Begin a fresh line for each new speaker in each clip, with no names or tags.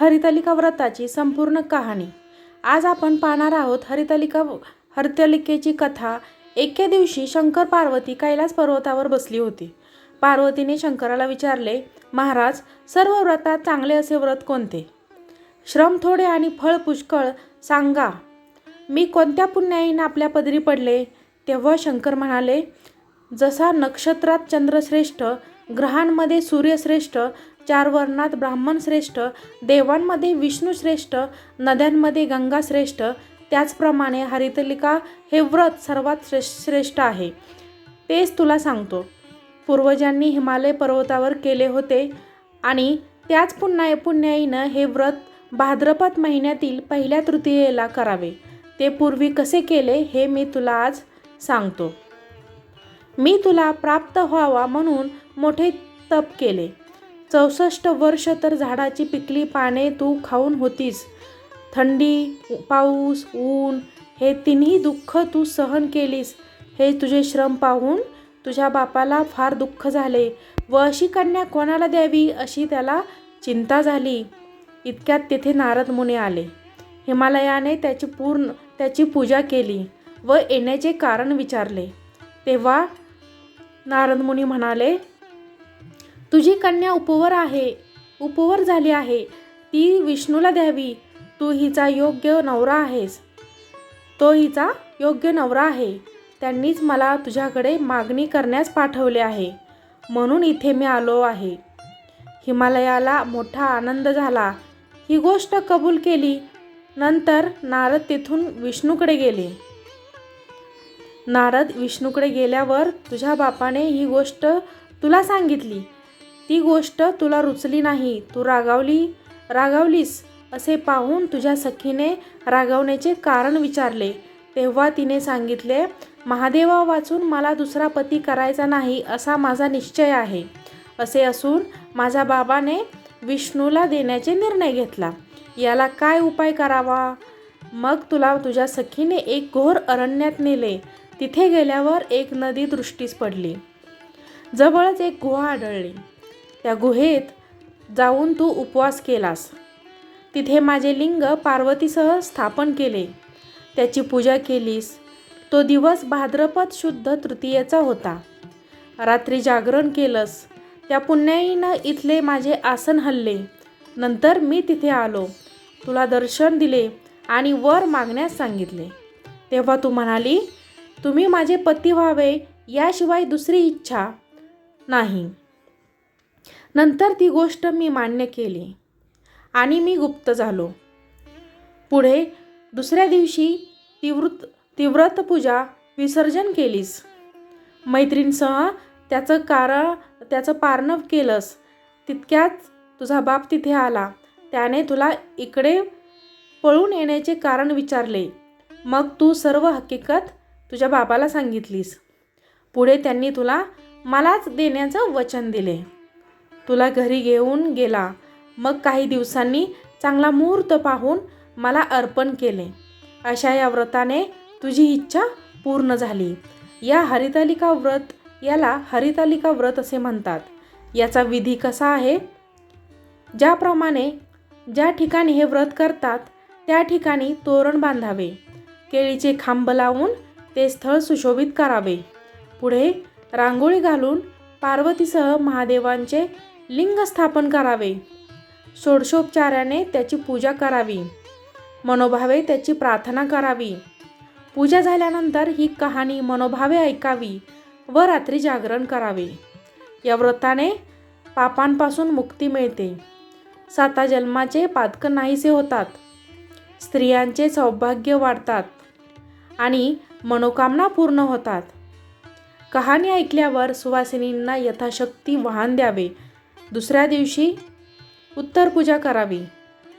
हरितालिका व्रताची संपूर्ण कहाणी. आज आपण पाहणार आहोत हरितालिका हरितालिकेची कथा. एके दिवशी शंकर पार्वती कैलास पर्वतावर बसली होती. पार्वतीने शंकराला विचारले महाराज सर्व व्रतात चांगले असे व्रत कोणते? श्रम थोडे आणि फळ पुष्कळ सांगा. मी कोणत्या पुण्याईने आपल्या पदरी पडले? तेव्हा शंकर म्हणाले जसा नक्षत्रात चंद्रश्रेष्ठ ग्रहांमध्ये सूर्यश्रेष्ठ चार वर्णात ब्राह्मण श्रेष्ठ देवांमध्ये विष्णू श्रेष्ठ नद्यांमध्ये गंगा श्रेष्ठ त्याचप्रमाणे हरितलिका हे व्रत सर्वात श्रेष्ठ श्रेष्ठ आहे. तेच तुला सांगतो. पूर्वजांनी हिमालय पर्वतावर केले होते आणि त्याच पुन्हा पुण्याईनं हे व्रत भाद्रपद महिन्यातील पहिल्या तृतीयेला करावे. ते पूर्वी कसे केले हे मी तुला आज सांगतो. मी तुला प्राप्त व्हावा म्हणून मोठे तप केले. चौसष्ट वर्ष तर झाडाची पिकली पाने तू खाऊन होतीस. थंडी पाऊस ऊन हे तिन्ही दुःख तू सहन केलीस. हे तुझे श्रम पाहून तुझ्या बापाला फार दुःख झाले व अशी कन्या कोणाला द्यावी अशी त्याला चिंता झाली. इतक्यात तेथे नारद मुने आले. हिमालयाने त्याची पूर्ण त्याची पूजा केली व येण्याचे कारण विचारले. तेव्हा नारद मुनी म्हणाले तुझी कन्या उपवर आहे उपवर झाली आहे. ती विष्णूला द्यावी. तू हिचा योग्य नवरा आहेस. तो हिचा योग्य नवरा आहे. त्यांनीच मला तुझ्याकडे मागणी करण्यास पाठवले आहे. म्हणून इथे मी आलो आहे. हिमालयाला मोठा आनंद झाला. ही गोष्ट कबूल केली. नंतर नारद तेथून विष्णूकडे गेले. नारद विष्णूकडे गेल्यावर तुझ्या बापाने ही गोष्ट तुला सांगितली. ती गोष्ट तुला रुचली नाही. तू रागावली रागावलीस असे पाहून तुझ्या सखीने रागावण्याचे कारण विचारले. तेव्हा तिने सांगितले महादेवा वाचून मला दुसरा पती करायचा नाही असा माझा निश्चय आहे. असे असून माझ्या बाबाने विष्णूला देण्याचे निर्णय घेतला. याला काय उपाय करावा? मग तुला तुझ्या सखीने एक घोर अरण्यात नेले. तिथे गेल्यावर एक नदी दृष्टीस पडली. जवळच एक गुहा आढळली. त्या गुहेत जाऊन तू उपवास केलास. तिथे माझे लिंग पार्वतीसह स्थापन केले. त्याची पूजा केलीस. तो दिवस भाद्रपद शुद्ध तृतीयेचा होता. रात्री जागरण केलंस. त्या पुण्याईनं इथले माझे आसन हल्ले. नंतर मी तिथे आलो. तुला दर्शन दिले आणि वर मागण्यास सांगितले. तेव्हा तू म्हणाली तुम्ही माझे पती व्हावे याशिवाय दुसरी इच्छा नाही. नंतर ती गोष्ट मी मान्य केली आणि मी गुप्त झालो. पुढे दुसऱ्या दिवशी तीव्रत तीव्रत पूजा विसर्जन केलीस. मैत्रीणसह त्याचं कारण त्याचं पारणव केलंस. तितक्याच तुझा बाप तिथे आला. त्याने तुला इकडे पळून येण्याचे कारण विचारले. मग तू सर्व हकीकत तुझ्या बाबाला सांगितलीस. पुढे त्यांनी तुला मलाच देण्याचं वचन दिले. तुला घरी घेऊन गेला. मग काही दिवसांनी चांगला मुहूर्त पाहून मला अर्पण केले. अशा या व्रताने तुझी इच्छा पूर्ण झाली. या हरितालिका व्रत याला हरितालिका व्रत असे म्हणतात. याचा विधी कसा आहे? ज्याप्रमाणे ज्या ठिकाणी हे व्रत करतात त्या ठिकाणी तोरण बांधावे. केळीचे खांब लावून ते स्थळ सुशोभित करावे. पुढे रांगोळी घालून पार्वतीसह महादेवांचे लिंग स्थापन करावे. षोडशोपचाराने त्याची पूजा करावी. मनोभावे त्याची प्रार्थना करावी. पूजा झाल्यानंतर ही कहाणी मनोभावे ऐकावी व रात्री जागरण करावे. या व्रताने पापांपासून मुक्ती मिळते. साता जन्माचे पातक नाहीसे होतात. स्त्रियांचे सौभाग्य वाढतात. आणि मनोकामना पूर्ण होतात. कहाणी ऐकल्यावर सुवासिनींना यथाशक्ती वाहन द्यावे. दुसऱ्या दिवशी उत्तर पूजा करावी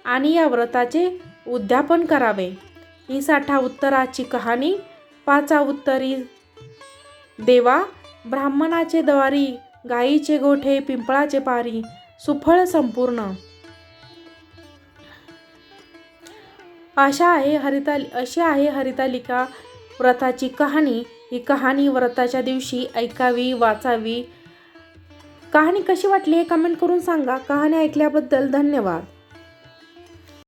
आणि या व्रताचे उद्यापन करावे. ही साठा उत्तराची कहाणी पाचा उत्तरी देवा ब्राह्मणाचे द्वारी गाईचे गोठे पिंपळाचे पारी सुफळ संपूर्ण. अशा आहे हरिताली अशी आहे हरितालिका व्रताची कहाणी ही कहाणी व्रताच्या दिवशी ऐकावी वाचावी. कहाणी कशी वाटली हे कमेंट करून सांगा. कहाणी ऐकल्याबद्दल धन्यवाद.